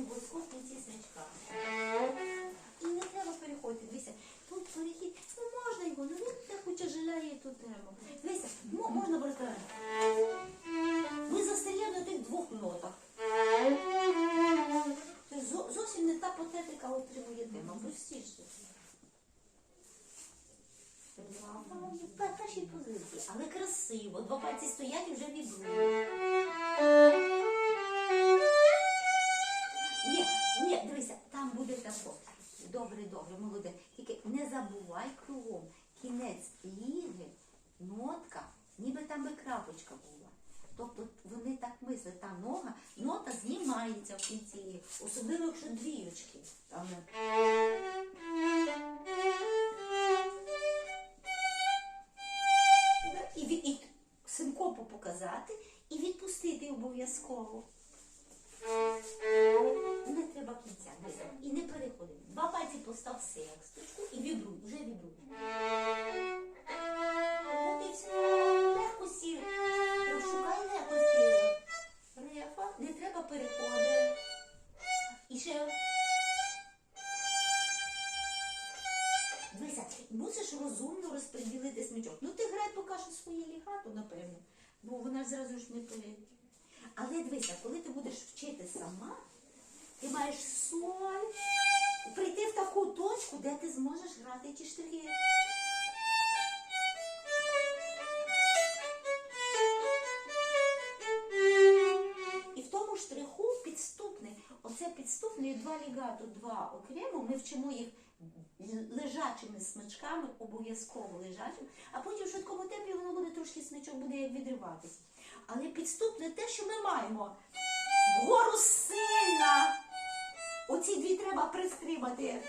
обов'язково забувай кругом. Кінець ліги, нотка, ніби там би крапочка була. Тобто вони так мислять, та нога, нота знімається в кінці, ліги, особливо якщо двіючки. І, і синкопу показати і відпустити обов'язково. Переходи. Два пальці постав сексточку і вібруй, вже підступний два лігато, два окремо, ми вчимо їх лежачими смичками, обов'язково лежачими, а потім в швидкому темпі воно буде трошки смичок буде як відриватися. Але підступне те, що ми маємо. Вгору сильна. Оці дві треба притримати.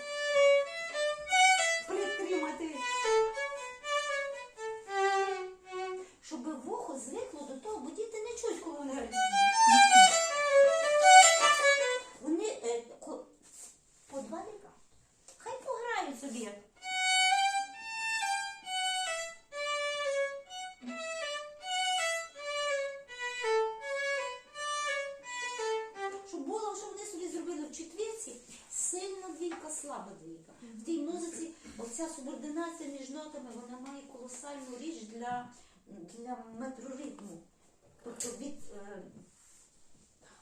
Слаба двійка. В тій музиці оця субординація між нотами, вона має колосальну річ для, для метроритму. Тобто від е,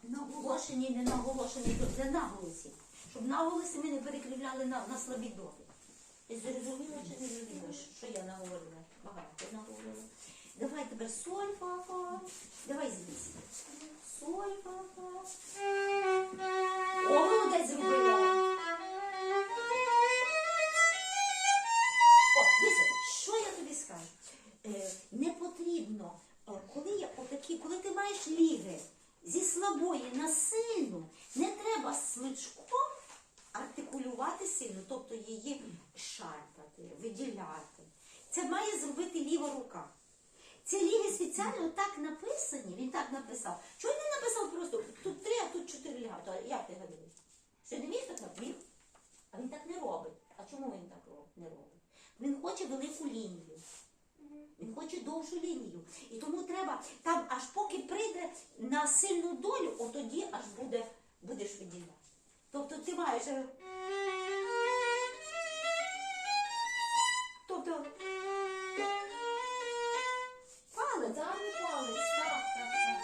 наголошені і не наголошені для наголосів. Щоб наголоси ми не перекривляли на, на слабі доти. Ти зрозуміла чи не зрозуміла, що я наговорила? Багато наговорила. Давай тепер соль, фа-фа. Давай звідси. Соль, фа-фа. О, молодець зробила. Не потрібно, е, коли я отакі, коли ти маєш ліги зі слабої на сильну, не треба смичком артикулювати сильно, тобто її шарпати, виділяти. Це має зробити ліва рука. Ці ліги спеціально так написані, він так написав. Чого він не написав просто тут три, а тут чотири ліга? То як ти гадаєш? Що не міг так написати? А він так не робить. А чому він так не робить? Він хоче велику лінію. Він хоче довшу лінію. І тому треба там, аж поки прийде на сильну долю, отоді аж буде, будеш виділяти. Тобто ти маєш. е, Тобто. Палець, а палець, так, так, так.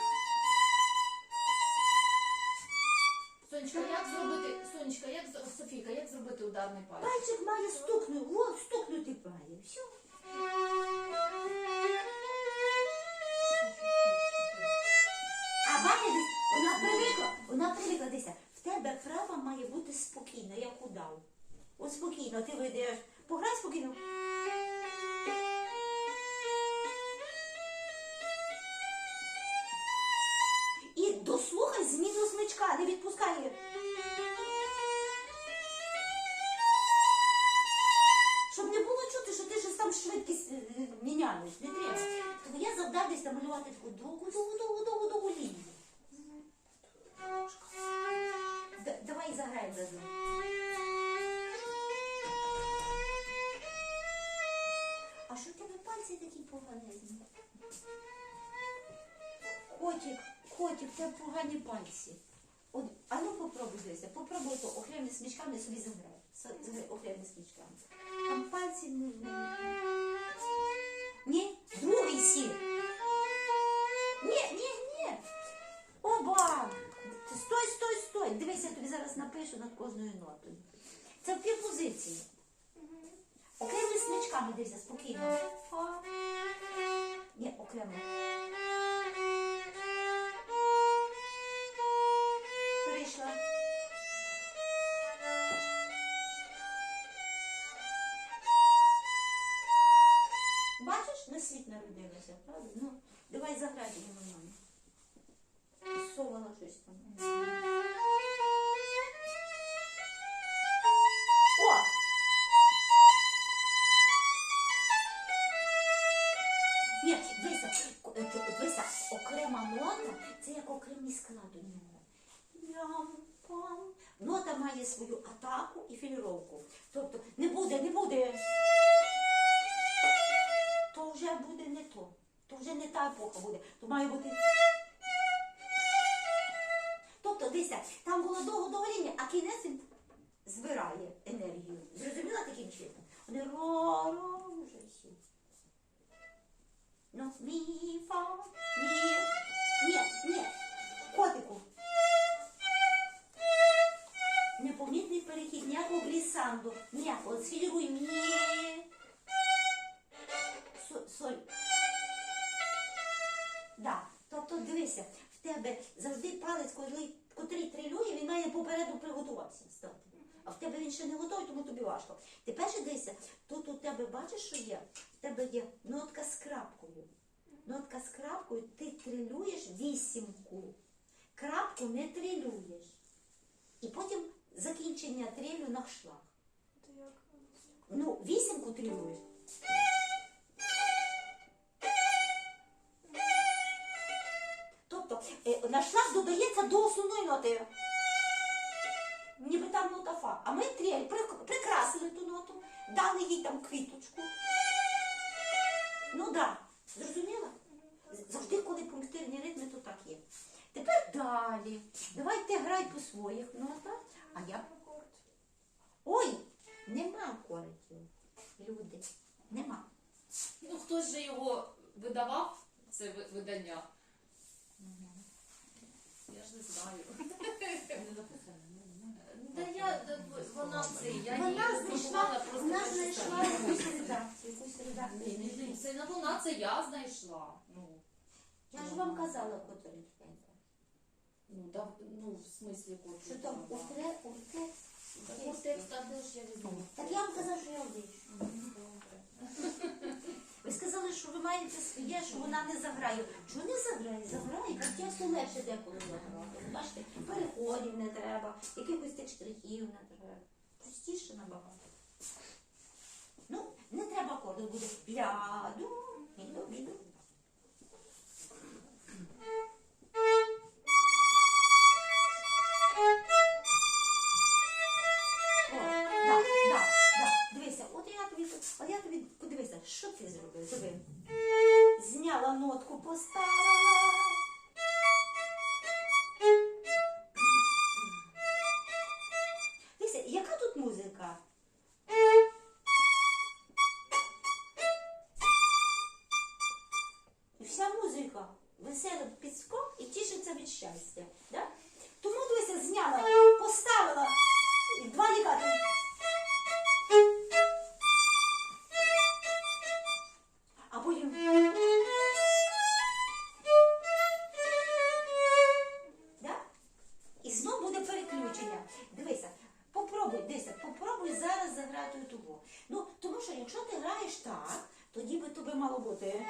Сонечка, як зробити, Сонечка, як Софійка, як зробити ударний палець? Пальчик має стукнути, от стукнути має. Все. Вона привикла. В тебе права має бути спокійно, як удав. От спокійно, ти вийдеш. Пограй спокійно. Пальці. От А ну попробуй дивися, попробуй то окремими смічками собі заграй. Заграй окремими смічками. Там пальці не Ні, другий сі. Ні, ні, ні. Оба! Стой, стой, стой. Дивися, я тобі зараз напишу над кожною нотою. Це в півпозиції. Окремими смичками дивися, спокійно. Ні, окремо. На світ народилася, правда? Ну, давай заграй нормально. Совала щось там. Ні, к- е, дивися, окрема нота це як окремий склад у нього. Нота має свою атаку і філіровку. Тобто не буде, не буде. То вже буде не то. То вже не та епоха буде. То має бути. Тобто, дивися, там було довго лінія, а кінець він збирає енергію. Зрозуміла таким чином? Вони всі. Ну, мі, фа, мі. Ні, ні. Котику. Непомітний перехід, ніякого глісанду, ніякого. Сфіліруй мі. Со- Соль. Да. Тобто дивися, в тебе завжди палець, коли, котрий трилює, він має попереду приготуватися. А в тебе він ще не готовий, тому тобі важко. Тепер же дивися, тут у тебе бачиш, що є? В тебе є нотка з крапкою. Нотка з крапкою, ти трилюєш вісімку. Крапку не трилюєш. І потім закінчення трилю на шлаг. Ну, вісімку трилюєш. Е, на шлаг додається до основної ноти. Ніби там нота фа. А ми трель прикрасили ту ноту, дали їй там квіточку. Ну да. зрозуміла? Завжди, коли пунктирні ритми, то так є. Тепер далі. Давай ти грай по своїх нотах, а я. Ой, нема акордів. Люди. Нема. Ну хтось же його видавав, це видання. Я ж не знаю. Та я вона це, я Вона її знайшла, спробувала просто вона знайшла якусь редакцію, якусь редакцію. Це не вона, це я знайшла. Ну, Я ж вам казала, день. ну, да, ну в смислі хочу. Що там утре, утре. Такий текст, а де ж я візьму? Так я вам казала, що я вийшу. Ви сказали, що ви маєте своє, що вона не заграє. Чого не заграє? Заграє, часто легше деколи заграти. Бачите, переходів не треба, якихось тих штрихів не треба. Простіше набагато. Ну, не треба кордон буде ляду, міду, міду. compostar. Що якщо ти граєш так, тоді би тобі мало бути.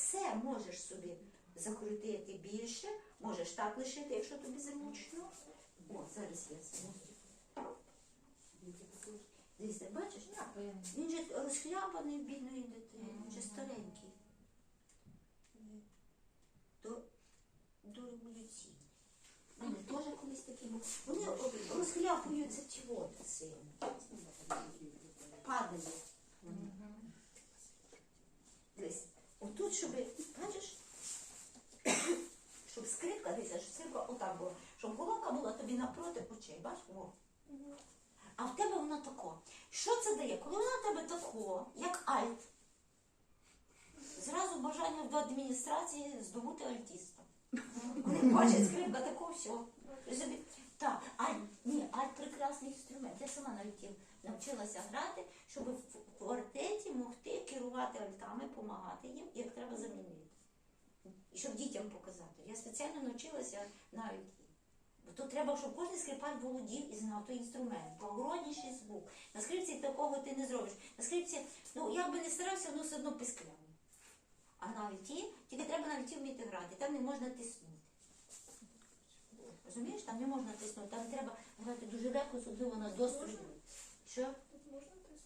Оце можеш собі закрутити більше, можеш так лишити, якщо тобі зручно. О, зараз я зможу. Дивіться, бачиш? Він же розхлябаний бідної дитини, він же старенький. До, до революції. У теж колись такі були. Вони розхляпуються чого-то сильно. Падають. Дивись, отут, щоб, бачиш, щоб скрипка, дивися, щоб скрипка отак була, щоб головка була тобі напроти очей, бачиш? О. А в тебе вона тако. Що це дає? Коли вона в тебе тако, як альт, зразу бажання до адміністрації здобути альтіста. Вони бачать скрипка тако, все. Так, альт, ні, альт прекрасний інструмент. Я сама навіть навчилася грати, щоб в квартеті могти керувати альтами, допомагати їм, як треба замінити. І щоб дітям показати. Я спеціально навчилася на альті. Бо тут треба, щоб кожен скрипаль володів і знав той інструмент, благородніший звук. На скрипці такого ти не зробиш. На скрипці, ну як би не старався, воно все одно пискляне. А на альті, тільки треба на альті вміти грати, там не можна тиснути. Розумієш, там не можна тиснути, там треба грати дуже легко, особливо на дострою. Що?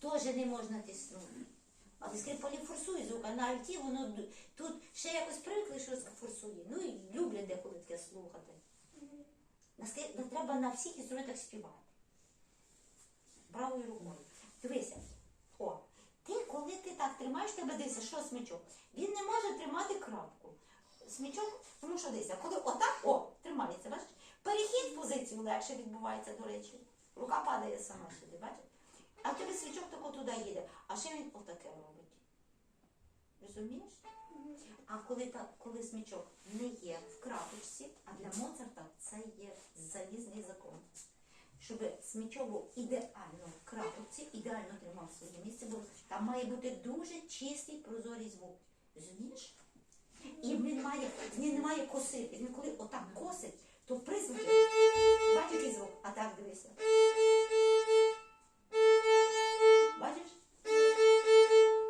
Теж не можна тиснути. Але скрипалі форсує звук, а на альті воно тут ще якось привикли, що форсує. Ну і люблять деколи таке слухати. На скрип- ну, треба на всіх інструментах співати. Правою рукою. Дивися. О, ти, коли ти так тримаєш, тебе дивися, що смичок? Він не може тримати крапку. Смічок, тому що дивися, коли отак, о, тримається, бачиш? Перехід позицію легше відбувається, до речі. Рука падає сама сюди, бачиш? А в тебе свічок тако туди їде. А ще він отаке робить. Розумієш? А коли так, коли смічок не є в крапочці, а для Моцарта це є залізний закон. Щоб смічок ідеально в крапочці, ідеально тримав своє місце, бо там має бути дуже чистий прозорий звук. Розумієш? І він має, він має косити. Він коли отак косить, то в призвуки, бачиш який звук, а так дивися. Бачиш?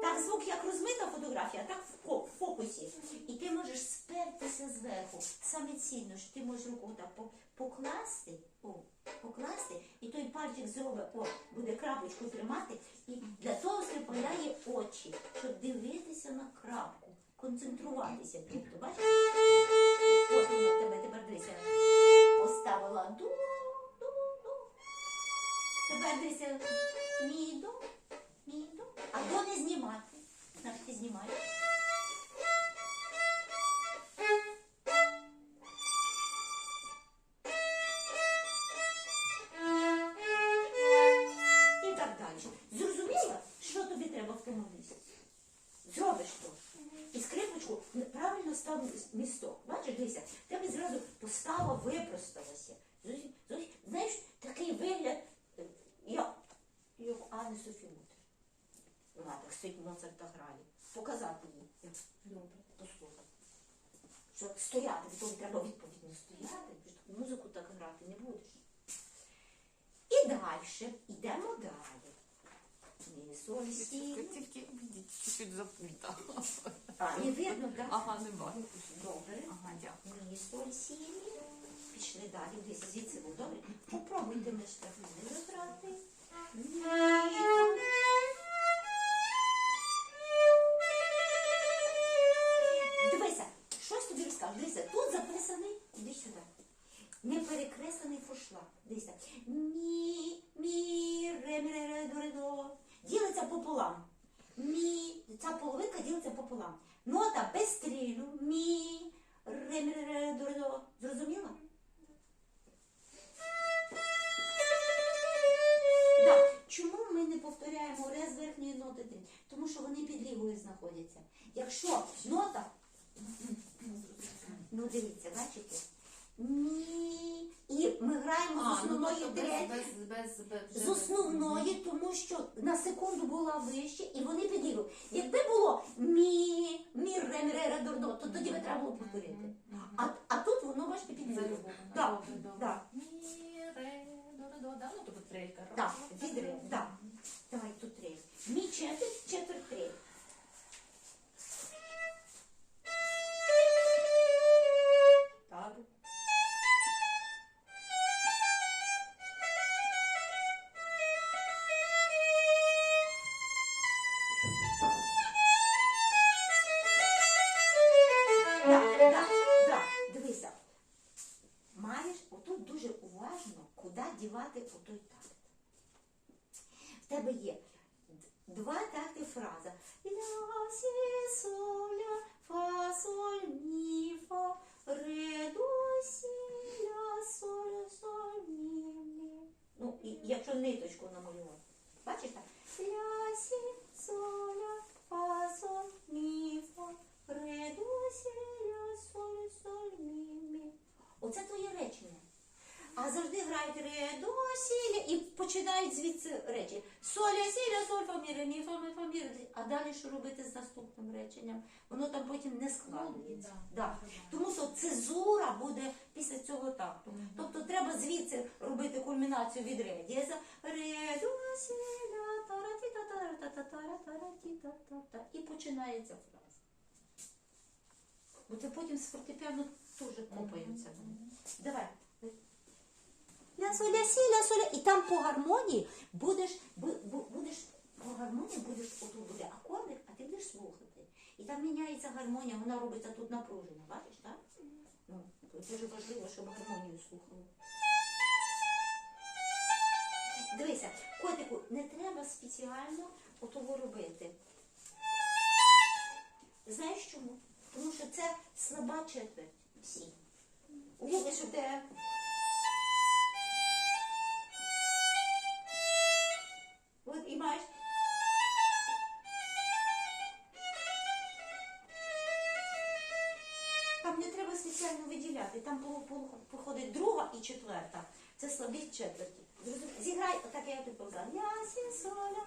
Так звук як розмита фотографія, так в фокусі. І ти можеш спертися зверху. Саме цінно, що ти можеш руку отак по- покласти, о, покласти, і той пальчик зробить, о, буде крапочку тримати. І для того скрипаля очі, щоб дивитися на крапку, концентруватися. Тобто, бачиш? От воно в тебе тепер дивися. Поставила ду, ду, ду. Тепер десь мій до, мій до. А до не знімати. Значить, ти знімаєш. Став місток. Бачиш, дивися, тебе зразу постава випросталася. Знаєш, такий вигляд, е, як, як Анни Софі Лутер. Вона так стоїть Моцарта грає. Показати їй, як Добре. послухати. Що стояти, того треба відповідно стояти, ти ж таку музику так грати не будеш. І далі, йдемо далі. Мі, соль. Тільки відійдіть чуть-чуть за пульта. А, не видно, так? Ага, не бачу. Добре. Ага, дякую. Мі, соль. Пішли далі, десь звідси був добре. Попробуйте ми заграти. Мі, соль. Дивися, щось тобі розкажу. Дивися, тут записаний, іди сюди. Не перекреслений фошлак. Дивися. Мі, мі, ре, мі, ре, ре, до, ре, до. Ділиться пополам. Мі, ця половинка ділиться пополам. Нота без стрілю. Мі, ре, ре, ре, до, до. Зрозуміла? Да. Чому ми не повторяємо ре з верхньої ноти? Тому що вони під лігою знаходяться. Якщо нота, ну дивіться, бачите? Мі. І ми граємо з А, ну основної тобто без, треті. без, без, без, З без- основної, тому що на секунду була вище, і вони підіграли. Якби було мі, мі, ре, мі, ре, ре, дор, до, то тоді би треба було повторити. Мгм. А, а тут воно бачите підіграло. Залюбовано. Так, Добре, добре. так. Мі, ре, до, до, да, ну тобто трейка. Так, від ре, так. Давай тут три. Мі четверть, четверть три. Куди дівати отой такт. В тебе є два такти фраза. Ля, сі, соль, фа, соль, мі, фа, ре, до, сі, ля, соль, соль, мі, мі. Ну, і якщо ниточку намалювати. Бачиш так? Ля, сі, соль, фа, соль, мі, фа, ре, до, сі, ля, соль, соль, мі, мі. Оце твоє речення. А завжди грають ре, до, сі, ля, і починають звідси речі. Соля, сіля, соль, фа, мі, ре, мі, фа, мі, фа, мі, ре. А далі що робити з наступним реченням? Воно там потім не складується. Ну, Да. Тому що цезура буде після цього такту. Мгм. Тобто треба звідси робити кульмінацію від ре. Дієза ре, до, сі, ля, тара, ті, та, тара, та, та, тара, тара, ті, та, та, та. І починається фраза. Бо це потім з фортепіано теж копаються. Давай. Ля, соля, сі, ля, соля. І там по гармонії будеш, бу- бу- будеш по гармонії будеш, отут буде акордик, а ти будеш слухати. І там міняється гармонія, вона робиться тут напружена, бачиш, так? Ну, дуже важливо, щоб гармонію слухали. Дивися, котику, не треба спеціально отого робити. Знаєш чому? Тому що це слаба четверть всі. Уяви, що те. Там не треба спеціально виділяти. Там по- по- походить друга і четверта. Це слабі четверті. Зіграй, отак я тобі показала. Ля, сі, соля.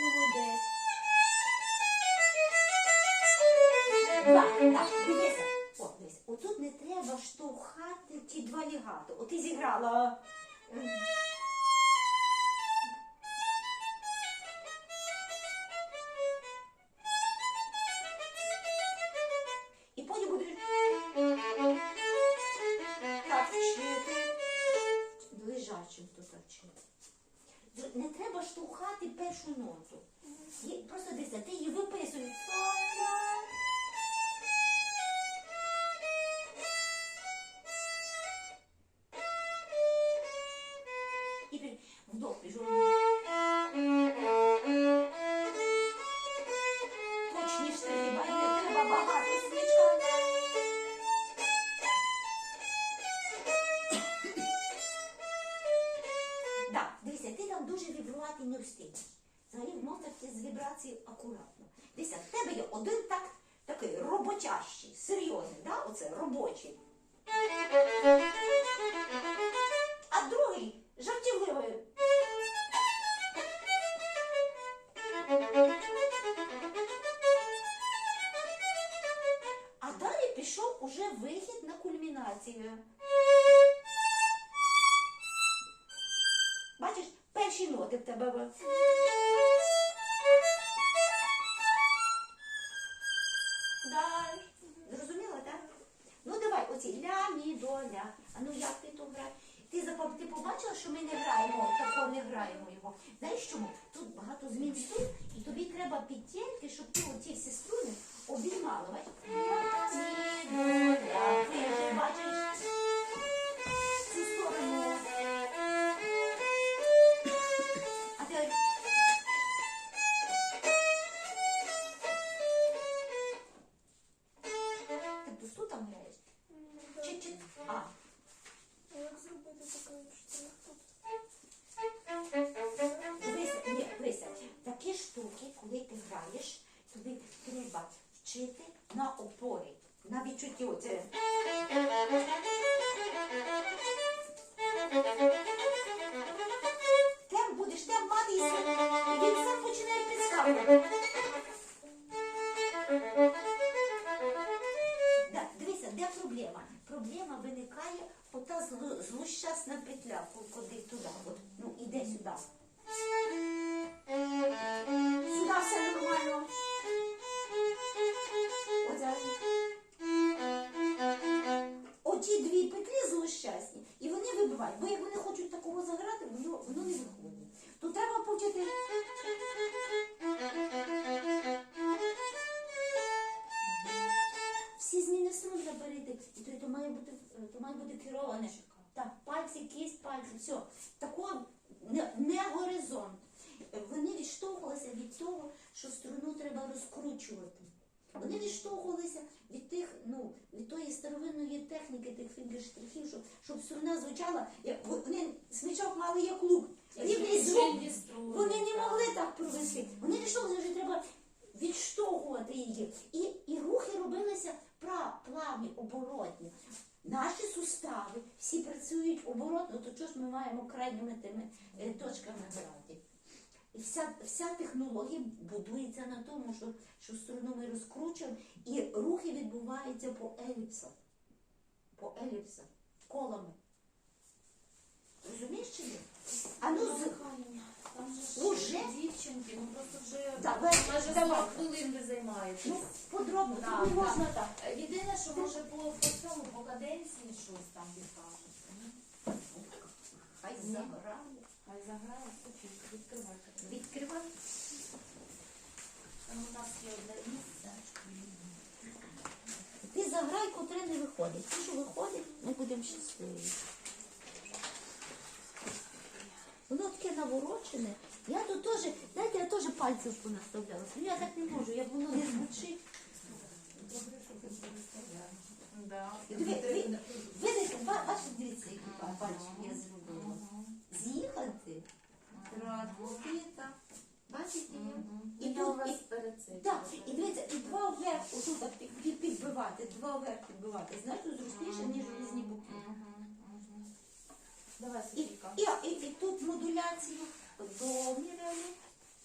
Молодець. Так, так, дивися. О, дивись. Отут не треба штовхати ті два лігати. От ти зіграла. Вдох пішов. Точні штрихи, бай, не треба багато свічка. Так, дивися, ти там дуже вібрувати не встигнеш. Взагалі в Моцарті з вібрації акуратно. Дивися, в тебе є один такт такий роботящий, серйозний, да? оце робочий. Перші ноти в тебе. Далі. Зрозуміла, так? Ну давай, оці ля, мі, до, ля. А ну як ти то граєш? Ти, ти побачила, що ми не граємо, тако не граємо його. Знаєш чому? Тут багато змін струн, і тобі треба підтягти, щоб ти оці всі струни обіймала. Ля, мі, до, ля. Злощасна петля, куди туди. От, ну, іде сюди. Сюди все нормально. Оце. Оті дві петлі злощасні, і вони вибивають. Бо як вони хочуть такого заграти, воно, воно не виходить. То треба почати. Всі зміни струн заберете, і то, має е, то має бути кероване. Пальці, кисть, пальці, все. Такого не, не горизонт. Вони відштовхувалися від того, що струну треба розкручувати. Вони відштовхувалися від тих, ну, від тої старовинної техніки, тих фінгерштрихів, щоб, щоб струна звучала, як вони смичок мали як лук. Рівний звук. Вони не могли так провести. Вони відштовхувалися, що треба відштовхувати її. І, і рухи робилися плавні, оборотні. Наші сустави всі працюють оборотно, то чого ж ми маємо крайніми тими е, точками грати? І вся, вся технологія будується на тому, що, що струну ми розкручуємо, і рухи відбуваються по еліпсах. По еліпсах, колами. Розумієш чи ні? А ну, з... Там же Уже? дівчинки, ну просто вже Так, давай. хвилин ви займаєтесь. ну, подробно, тут так. можна так. Єдине, що може по, по цьому, по каденції щось там підкажете. ну? Хай заграє. Хай заграє, Софійка, відкривай. Відкривай. Там у нас є одне місце. Ти заграй, котре не виходить. Ті, що виходить, ми будемо щасливі. Воно таке наворочене. Я тут теж, знаєте, я теж пальців понаставляла. Ну я так не можу, як воно не звучить. Да. Ви- ви- Видите, ба- бачите, дивіться, які па- пальчики я зробила. З'їхати. Бачите? І І я у вас перед цим. так, і дивіться, і два вверх, отут так під- під- підбивати, два вверх підбивати. Знаєте, зручніше, ніж різні боки. Давай, І, Софійка. і, і, і тут модуляцію до міряли.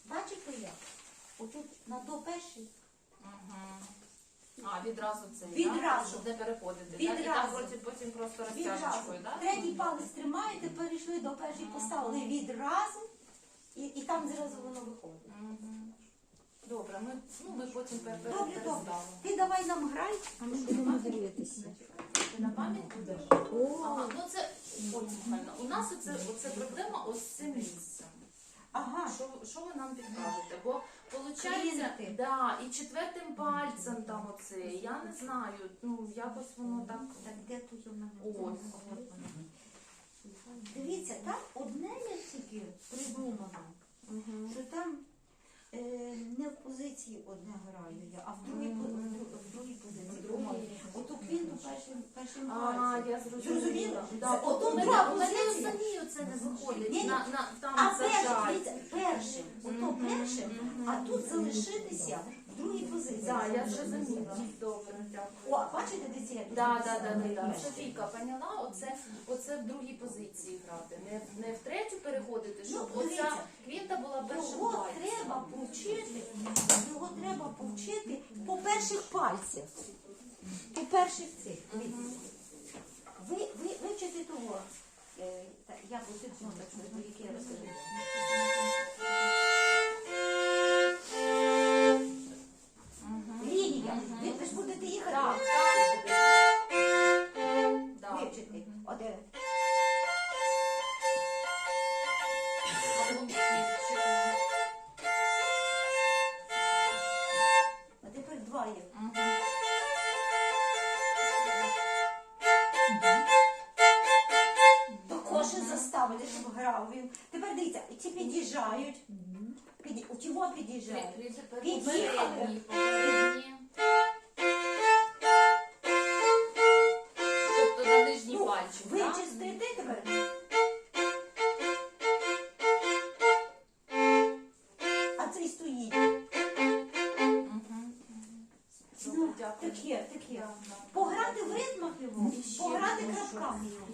Бачите як? Отут на до перший. А, відразу це, Відразу. Щоб не переходити. так? І там Відразу. потім, потім просто Відразу. розтяжечкою, так? Третій палець тримаєте, перейшли до першої, поставили відразу, і, і там зразу воно виходить. Добре, ми, ну, ми потім пер- пер- Добре, добре. переставимо. Ти давай нам грай, а ми будемо дивитися. Ти на пам'ять будеш? Ага, ну це, ой, Михайло, у нас оце, оце проблема ось з цим місцем. Ага. Що, що ви нам підкажете? Бо виходить, да, і четвертим пальцем там оце, я не знаю, ну якось воно так. Так де тут у мене? Ось. Воно. Дивіться, там одне є тільки придумано, що там е, не в позиції одне граю я, а в другій, по- в дру- в другій позиції. другій. Оту квінту першим, першим А, пальцем. я зрозуміла. Зрозуміла? Да, Це ото у мене, самі оце не виходить. На, на, там А першим, зажать. дивіться, першим, ото першим, а тут залишитися в другій позиції. Так, я зрозуміла. Добре, дякую. О, бачите, дивіться, як тут Да, да, да, да, да. Софійка поняла, оце, оце в другій позиції грати. Не, в- не в третю переходити, щоб Ну, дивіться. оця квінта була першим Його пальцем. треба повчити, його треба повчити по перших пальцях. По перших цих. Ви, ви вивчите того. Е, я позицію так що яке я розкажу. Лінія. Ви, ж будете їхати. Вивчити. Один. А грав він. Тепер дивіться, ці під'їжджають. Під, у чого під'їжджають. Під'їхали. попередні,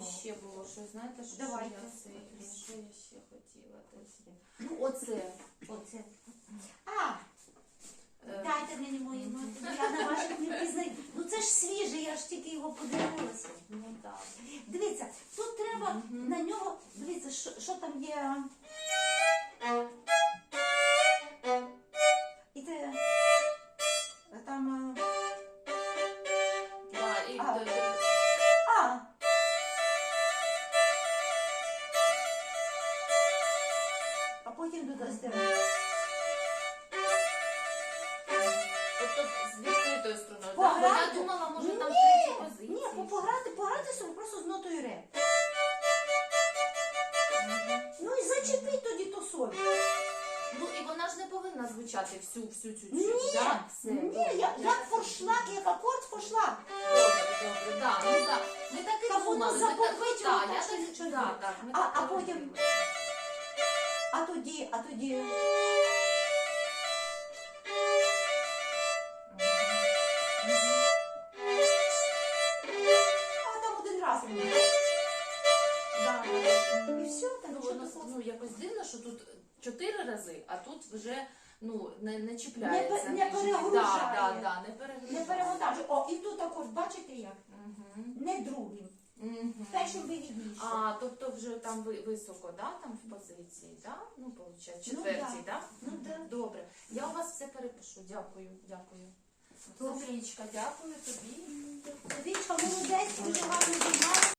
І ще було щось, знаєте, що Давайте. я це, що я ще хотіла. Ну, оце. Оце. А, Е, дайте мені мої ноти, я на ваших не пізнаю. Ну це ж свіже, я ж тільки його подивилася. Ну так. Дивіться, тут треба Мгм. на нього, дивіться, що, що там є всю цю. Ні, да? Все, Ні, добре, як, я як так форшлаг, як акорд форшлаг. Добре, добре, да, ну да. Ми так і Та воно думали, ми так, да, я так, що нічого да, так, ми А- так а і потім- робили. А тоді, а тоді. Мгм. Мгм. А там один раз. воно. Да, да. І все, так Ну, такого? ну, якось дивно, що тут чотири рази, а тут вже ну, не, не Не чіпляється. не ніжки. перегружає. Да, да, да, не перегружає. Не перевантажуй. О, і тут також, бачите як? Мгм. Не другим. Мгм. Першим вигідніше. А, тобто вже там ви- високо, да, там в позиції, да? Ну, виходить, Ну, четвертій, да? Ну, да. Добре. Я у вас все перепишу. Дякую, дякую. Софієчка, дякую тобі. Вічка, молодець, дуже гарно зіграла.